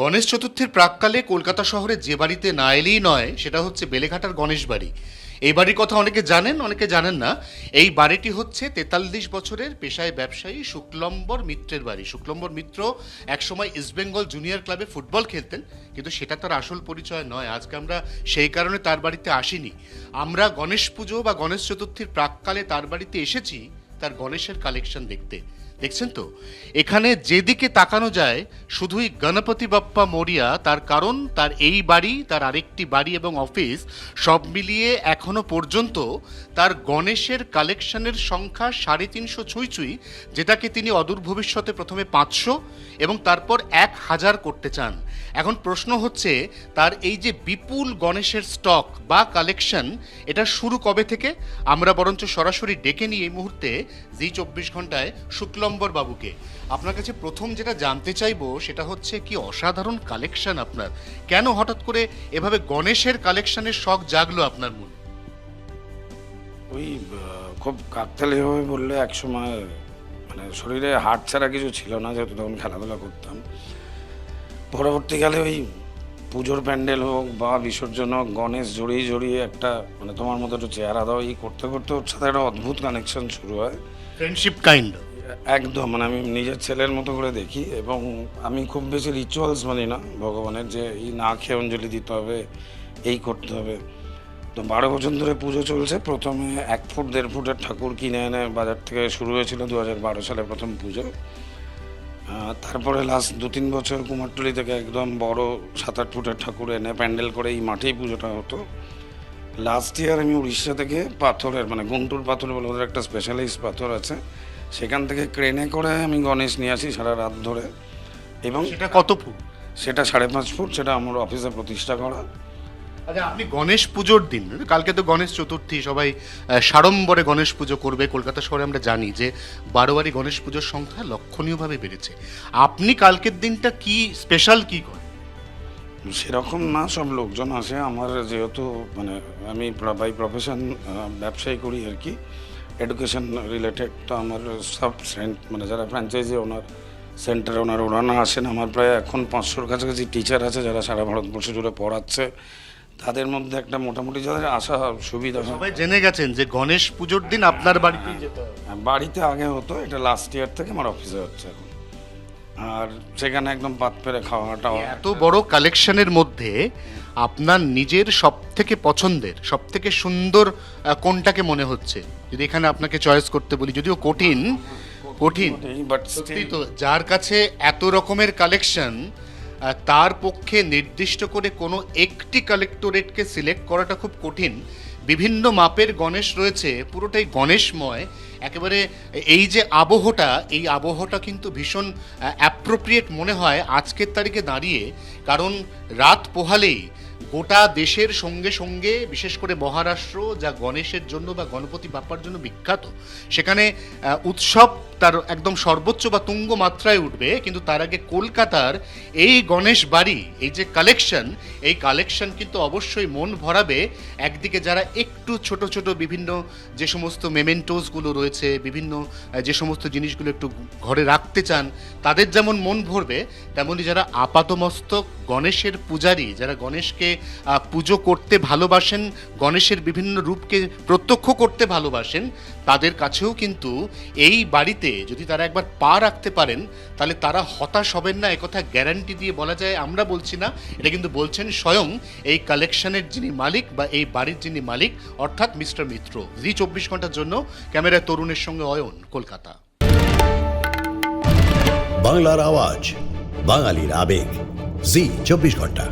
গণেশ চতুর্থীর প্রাককালে কলকাতা শহরে যে বাড়িতে না এলেই নয়, সেটা হচ্ছে বেলেঘাটার গণেশ বাড়ি। এই বাড়ির কথা অনেকে জানেন অনেকে জানেন না। এই বাড়িটি হচ্ছে তেতাল্লিশ বছরের পেশায় ব্যবসায়ী শুক্লম্বর মিত্রের বাড়ি। শুক্লম্বর মিত্র একসময় ইস্টবেঙ্গল জুনিয়র ক্লাবে ফুটবল খেলতেন, কিন্তু সেটা তার আসল পরিচয় নয়। আজকে আমরা সেই কারণে তার বাড়িতে আসিনি। আমরা গণেশ পুজো বা গণেশ চতুর্থীর প্রাককালে তার বাড়িতে এসেছি, তার গণেশের কালেকশন দেখতে। দেখছেন তো? এখানে যেদিকে তাকানো যায়, শুধুই গণপতি বাপ্পা মরিয়া, তার কারণ, তার এই বাড়ি, তার আরেকটি বাড়ি এবং অফিস, সব মিলিয়ে এখনও পর্যন্ত তার গণেশের কালেকশনের সংখ্যা সাড়ে তিনশো ছুঁই ছুঁই, যেটাকে তিনি অদূর ভবিষ্যতে প্রথমে পাঁচশো এবং তারপর এক হাজার করতে চান। এখন প্রশ্ন হচ্ছে, তার এই যে বিপুল গণেশের স্টক বা কালেকশন এটা শুরু কবে থেকে? আমরা বরঞ্চ সরাসরি ডেকে নিই এই মুহূর্তে, জি চব্বিশ ঘন্টায় শুক্লম্বর বাবুকে। আপনার কাছে প্রথম যেটা জানতে চাইব সেটা হচ্ছে কি অসাধারণ কালেকশন আপনার। কেন হঠাৎ করে এভাবে গণেশের কালেকশনের শখ জাগলো আপনার মনে? ওই খুব কাকতালীয়ভাবে বললে এক সময় মানে শরীরে হাট ছাড়া কিছু ছিল না যেহেতু তখন খেলাধুলা করতাম। পরবর্তীকালে ওই পুজোর প্যান্ডেল হোক বা বিসর্জন হোক গণেশ জড়িয়ে জড়িয়ে একটা মানে তোমার মতো একটু চেহারা দাও এই করতে করতে ওর সাথে একটা অদ্ভুত কানেকশন শুরু হয়। ফ্রেন্ডশিপ কাইন্ড একদম মানে আমি নিজের ছেলের মতো করে দেখি এবং আমি খুব বেশি রিচুয়ালস মানি না ভগবানের যে এই না খেয়ে অঞ্জলি দিতে হবে, এই করতে হবে। তো বারো বছর ধরে পুজো চলছে, প্রথমে এক ফুট, দেড় ফুটের ঠাকুর কিনে এনে বাজার থেকে শুরু হয়েছিল দু হাজার বারো সালে প্রথম পুজো। তারপরে লাস্ট দু তিন বছর কুমারটুলি থেকে একদম বড় সাত আট ফুটের ঠাকুর এনে প্যান্ডেল করে এই মাঠেই পুজোটা হতো। লাস্ট ইয়ার আমি উড়িষ্যা থেকে পাথরের মানে গুন্টুর পাথর বলে ওদের একটা স্পেশালাইজ পাথর আছে। সেখান থেকে ক্রেনে করে আমি গণেশ নিয়ে আসি সারা রাত ধরে। এবং সেটা কত ফুট? সেটা সাড়ে পাঁচ ফুট সেটা আমার অফিসে প্রতিষ্ঠা করা। আচ্ছা আপনি গণেশ পুজোর দিন কালকে তো গণেশ চতুর্থী সবাই সাড়ম্বরে গণেশ পুজো করবে। কলকাতা শহরে আমরা জানি যে বারোয়ারি গণেশ পুজোর সংখ্যা লক্ষণীয়ভাবে বেড়েছে। আপনি কালকের দিনটা কি স্পেশাল কি করেন? সেরকম না সব লোকজন আসে। আমার যেহেতু মানে আমি বাই প্রফেশন ব্যবসায়ী করি আর কি। এডুকেশন রিলেটেড তো আমার সব সেন্ট মানে যারা ফ্র্যাঞ্চাইজি ওনার সেন্টার ওনার ওনারা আসেন। আমার প্রায় এখন পাঁচশোর কাছাকাছি টিচার আছে যারা সারা ভারতবর্ষ জুড়ে পড়াচ্ছে। তাদের মধ্যে একটা মোটামুটি যাদের আসা সুবিধা হয়। সবাই জেনে গেছেন যে গণেশ পুজোর দিন আপনার বাড়িতেই যেতে হবে। বাড়িতে আগে হতো এটা লাস্ট ইয়ার থেকে আমার অফিসে হচ্ছে এখন। আর সেখানে একদম পাত পেরে খাওয়াটা এত বড় কালেকশনের মধ্যে আপনার নিজের সব থেকে পছন্দের সব থেকে সুন্দর কোনটাকে মনে হচ্ছে? যদি এখানে আপনাকে চয়েস করতে বলি যদিও কঠিন কঠিন। সত্যি তো যার কাছে এত রকমের কালেকশন তার পক্ষে নির্দিষ্ট করে কোনো একটি কালেক্টরেটকে সিলেক্ট করাটা খুব কঠিন। বিভিন্ন মাপের গণেশ রয়েছে, পুরোটাই গণেশময়। একেবারে এই যে আবহটা, এই আবহটা কিন্তু ভীষণ অ্যাপ্রোপ্রিয়েট মনে হয় আজকের তারিখে দাঁড়িয়ে। কারণ রাত পোহালেই গোটা দেশের সঙ্গে সঙ্গে, বিশেষ করে মহারাষ্ট্র, যা গণেশের জন্য বা গণপতি বাপ্পার জন্য বিখ্যাত, সেখানে উৎসব তার একদম সর্বোচ্চ বা তুঙ্গ মাত্রায় উঠবে, কিন্তু তার আগে কলকাতার এই গণেশ বাড়ি, এই যে কালেকশন এই কালেকশন কিন্তু অবশ্যই মন ভরাবে। একদিকে যারা একটু ছোট ছোট বিভিন্ন যে সমস্ত মেমেন্টোসগুলো রয়েছে, বিভিন্ন যে সমস্ত জিনিসগুলো একটু ঘরে রাখতে চান, তাদের যেমন মন ভরবে, তেমনি যারা আপাতমস্তক গণেশের পূজারী, যারা গণেশকে আহ, পুজো করতে ভালোবাসেন গণেশের বিভিন্ন রূপকে প্রত্যক্ষ করতে ভালোবাসেন তাদের কাছেও কিন্তু এই বাড়িতে যদি তারা একবার পা রাখতে পারেন তাহলে তারা হতাশ হবেন না একথা গ্যারান্টি দিয়ে বলা যায় আমরা বলছি না এটা কিন্তু বলছেন স্বয়ং এই কালেকশনের যিনি মালিক বা এই বাড়ির যিনি মালিক অর্থাৎ মিস্টার মিত্র। জি চব্বিশ ঘণ্টার জন্য ক্যামেরায় তরুণের সঙ্গে অয়ন কলকাতা। বাংলার আওয়াজ বাঙালির আবেগ। জি চব্বিশ ঘণ্টা।